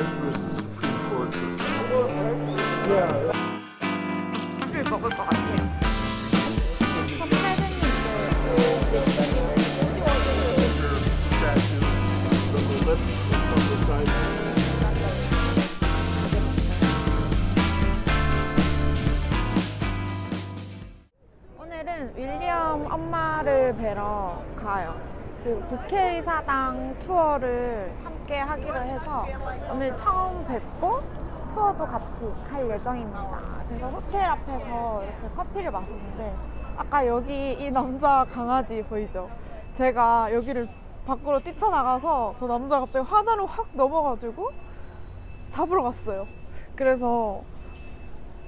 The Supreme Court for. 를 먹을 것 같아요. Statue from the and from the side. 오늘은 윌리엄 엄마를 뵈러 가요. 그리고 국회의사당 투어를 함께 하기로 해서 오늘 처음 뵙고 투어도 같이 할 예정입니다. 그래서 호텔 앞에서 이렇게 커피를 마셨는데 아까 여기 이 남자 강아지 보이죠? 제가 여기를 밖으로 뛰쳐나가서 저 남자가 갑자기 화단을 확 넘어가지고 잡으러 갔어요. 그래서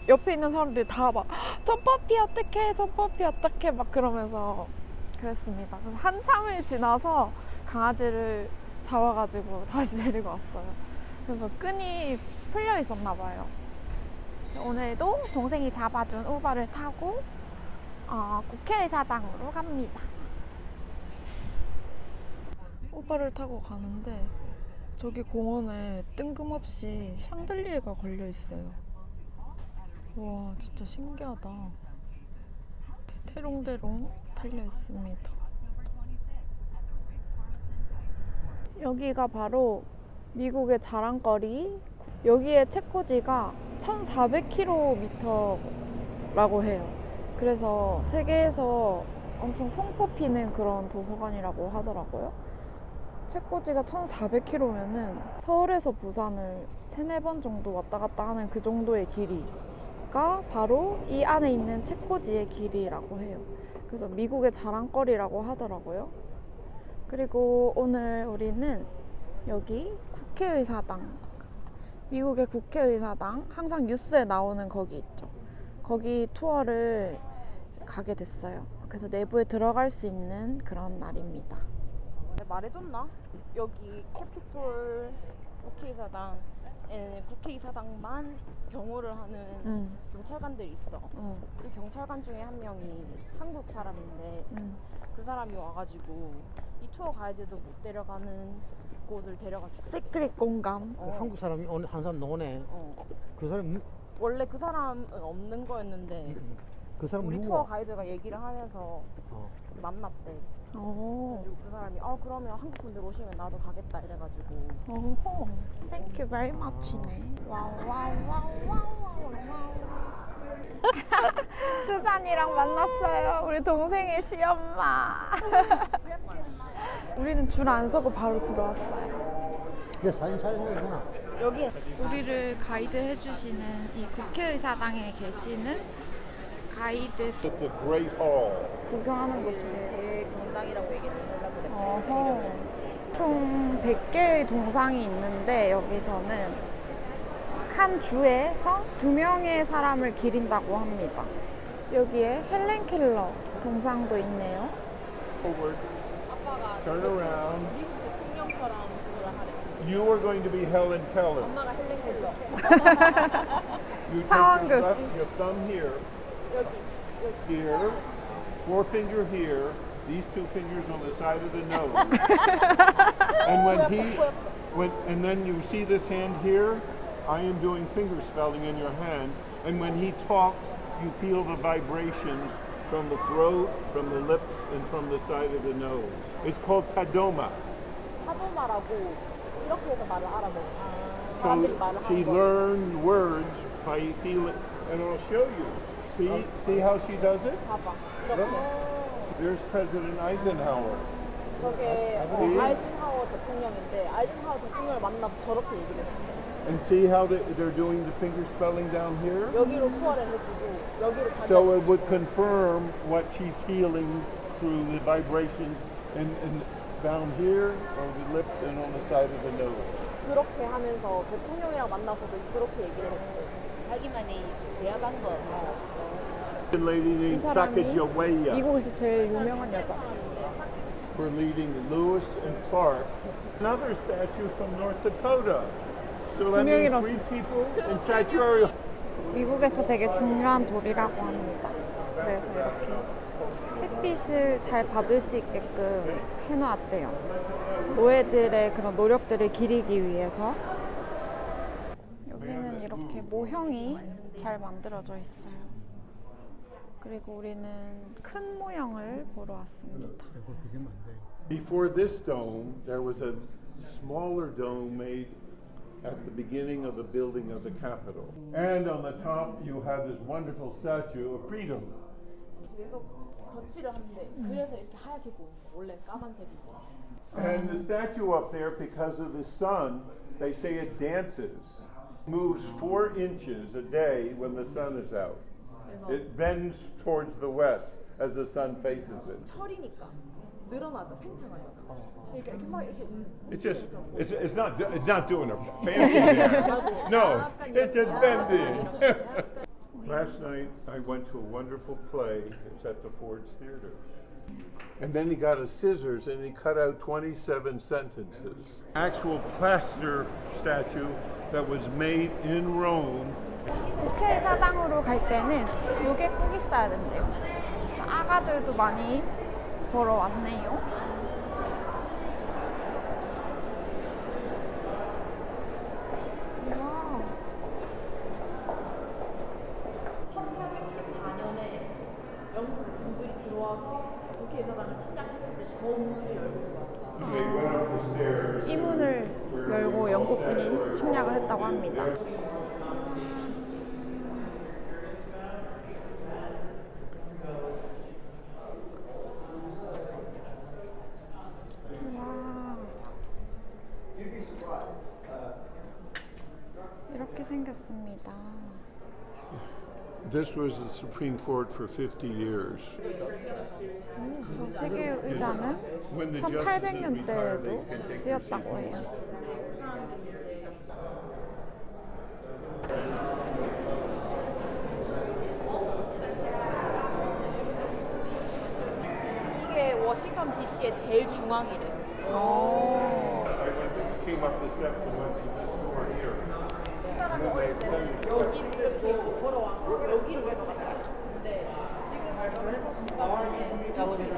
옆에 있는 사람들이 다막저 퍼피 어떡해 저 퍼피 어떡해 막 그러면서 그랬습니다 그래서 한참을 지나서 강아지를 잡아가지고 다시 데리고 왔어요. 그래서 끈이 풀려 있었나 봐요. 오늘도 동생이 잡아준 우버를 타고 어, 국회의사당으로 갑니다. 우버를 타고 가는데 저기 공원에 뜬금없이 샹들리에가 걸려 있어요. 와 진짜 신기하다. 대롱대롱 달려 있습니다 여기가 바로 미국의 자랑거리 여기에 체코지가 1400km라고 해요 그래서 세계에서 엄청 손꼽히는 그런 도서관이라고 하더라고요 체코지가 1400km면은 서울에서 부산을 세네 번 정도 왔다 갔다 하는 그 정도의 길이 가 바로 이 안에 있는 체코지의 길이라고 해요. 그래서 미국의 자랑거리라고 하더라고요. 그리고 오늘 우리는 여기 국회의사당, 미국의 국회의사당, 항상 뉴스에 나오는 거기 있죠. 거기 투어를 가게 됐어요. 그래서 내부에 들어갈 수 있는 그런 날입니다. 말해줬나? 여기 캐피톨 국회의사당 에, 국회의사당만 경호를 하는 음. 그 경찰관들이 있어. 어, 그 경찰관 중에 한 명이 한국 사람인데 음. 그 사람이 와가지고 이 투어 가이드도 못 데려가는 곳을 데려갔어. 시크릿 공간. 어, 한국 사람이 오늘 한 사람 노네. 어. 그 사람 누- 원래 그 사람은 없는 거였는데 그 사람 우리 누구? 투어 가이드가 얘기를 하면서 어. 만났대. 오. 그래가지고 그 사람이 어 그러면 한국 분들 오시면 나도 가겠다 이래가지고 오호. Thank you very much네. 와우 와우 와우 와우 와우 와우. 수잔이랑 만났어요. 우리 동생의 시엄마. 우리는 줄 안 서고 바로 들어왔어요. 내 사진 촬영이구나. 여기에 우리를 가이드 해주시는 이 국회의사당에 계시는 가이드 It's a great hall. 구경하는 곳이에요. 대공당이라고 얘기를 하려고. 어허. 총 100개의 동상이 있는데 여기서는 한 주에서 두 명의 사람을 기린다고 합니다. 여기에 헬렌 켈러 동상도 있네요. Forward. Turn around. 미국 대통령처럼 그걸 하래. You are going to be Helen Keller. 엄마가 헬렌 켈러. You take left, your thumb here, here, forefinger here, these two fingers on the side of the nose. and when he, when, and then you see this hand here, I am doing finger spelling in your hand. And when he talks, you feel the vibrations from the throat, from the lips, and from the side of the nose. It's called tadoma. So she learned words by feeling, and I'll show you. See, see how she does it? 봐봐. Look. 이렇게. There's President Eisenhower. 저게 어, 음. 아이젠하워 대통령인데 아이젠하워 대통령을 만나서 저렇게 얘기를 했어. And see how they, they're doing the finger spelling down here? 여기로 수월을 해주고 여기로 자기 So it would confirm what she's feeling through the vibrations and, and down here on the lips and on the side of the nose. 그렇게 하면서 대통령이랑 만나서도 그렇게 얘기를 했어. 자기만의 대화 방법. 사람이 미국에서 제일 유명한 여자. for leading Lewis and Clark. Another statue from North Dakota. So means 명이라서. three people in statuary 미국에서 되게 중요한 돌이라고 합니다. 그래서 이렇게 햇빛을 잘 받을 수 있게끔 해놓았대요. 노예들의 그런 노력들을 기리기 위해서 모형이 잘 만들어져 있어요. 그리고 우리는 큰 모형을 보러 왔습니다. 그거 비교면 안 돼. Before this dome, there was a smaller dome made at the beginning of the building of the Capitol. And on the top, you have this wonderful statue of freedom. 그래서 덧칠을 하는데 그래서 이렇게 하얗게 보이는 거 원래 까만색이고 And the statue up there, because of the sun, they say it dances, moves four inches a day when the sun is out. It bends towards the west as the sun faces it. 철이니까 늘어나죠 팽창하잖아 그러니까 이렇게 막 이렇게 음, It's just, it's, it's not, do- it's not doing a fancy dance. No, it's just bending. Last night, I went to a wonderful play. It's at the Ford's Theater. And then he got his scissors and he cut out 27 sentences. Actual plaster statue that was made in Rome. 국회 사당으로 갈 때는 요게 꼭 있어야 된대요. 아가들도 많이 보러 왔네요. 와, 1814년에 영국 군들이 들어와서 국회의사당을 침략했을 때 저 문을 열고. 이 문을 열고 영국군이 침략을 했다고 합니다. 와. 이렇게 생겼습니다. This was the Supreme Court for 50 years. 저 세계 의자는 1800년대에도 쓰였다고 해요. 이게 워싱턴 DC의 제일 중앙이래 I went, came up the steps and went to this door here. 사람이 어릴 때는 여기 이렇게 걸어와서 여기로 들어갔다 근데 지금 그래서 지금까지 진출이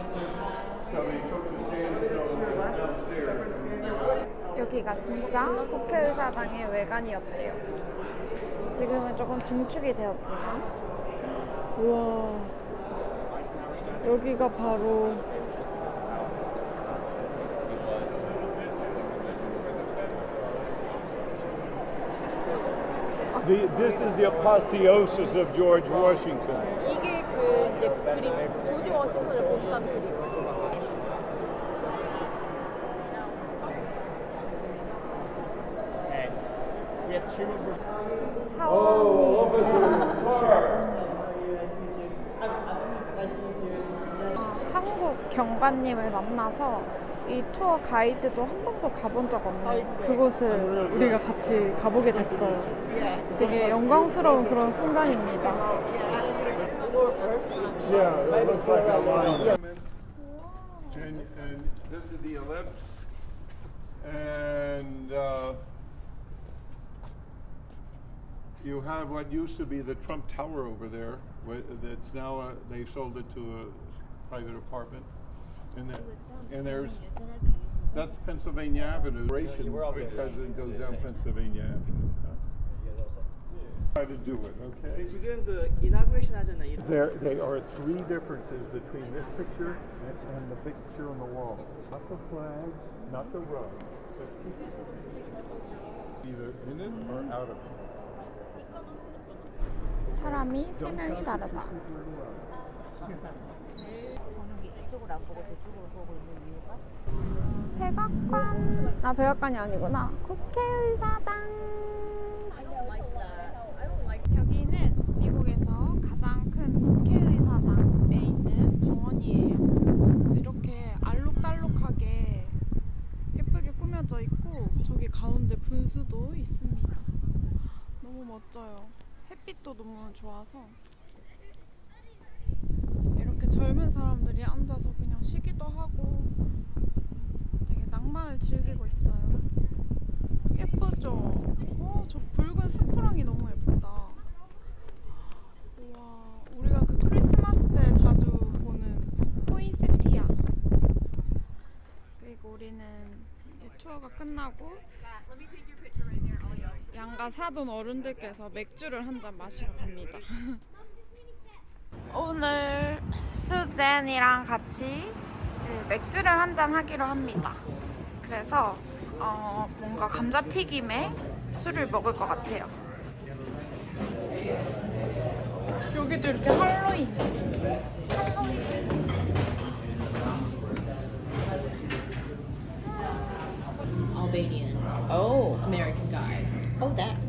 So they took the sandstone downstairs. 여기가 진짜 국회의사당의 외관이었대요. 지금은 조금 증축이 되었지만, 우와, 여기가 바로 The, this is the apotheosis of George Washington. 이게 그 이제 그림 조지 워싱턴을 본딴 그림 한국 경관님을 만나서 이 투어 가이드도 한 번도 가본 적 없는 그곳을 우리가 같이 가보게 됐어요. 되게 영광스러운 그런 순간입니다. Yeah, it looks like a lion. And, and this is the ellipse. And uh, you have what used to be the Trump Tower over there. wha- That's now, uh, they've sold it to a private apartment. And, the, and there's, that's Pennsylvania Avenue. Ration, the president goes down Pennsylvania Avenue. Try to do it, okay? 지금 그 이나그레이션 하잖아요. 이런 There, they are three differences between this picture and, and the picture on the wall. Not the flags, not the rug, the people. Either in it or out of it. 사람이 세 명이 다르다. 백악관. 아, 백악관이 아니구나. 국회의사당. 여기는 미국에서 가장 큰 국회의사당에 있는 정원이에요. 이렇게 알록달록하게 예쁘게 꾸며져 있고 저기 가운데 분수도 있습니다. 너무 멋져요. 햇빛도 너무 좋아서 이렇게 젊은 사람들이 앉아서 그냥 쉬기도 하고 되게 낭만을 즐기고 있어요. 예쁘죠? 어, 저 붉은 스쿠랑이 너무 예쁘다. 우와, 우리가 그 크리스마스 때 자주 보는 포인세티아. 그리고 우리는 이제 투어가 끝나고 양가 사돈 어른들께서 맥주를 한 잔 마시러 갑니다. 오늘 수젠이랑 같이 맥주를 한 잔 하기로 합니다. 그래서 어, 뭔가 감자튀김에 술을 먹을 것 같아요. 여기도 이렇게 할로윈. Albanian. Oh. American guy. Oh, that.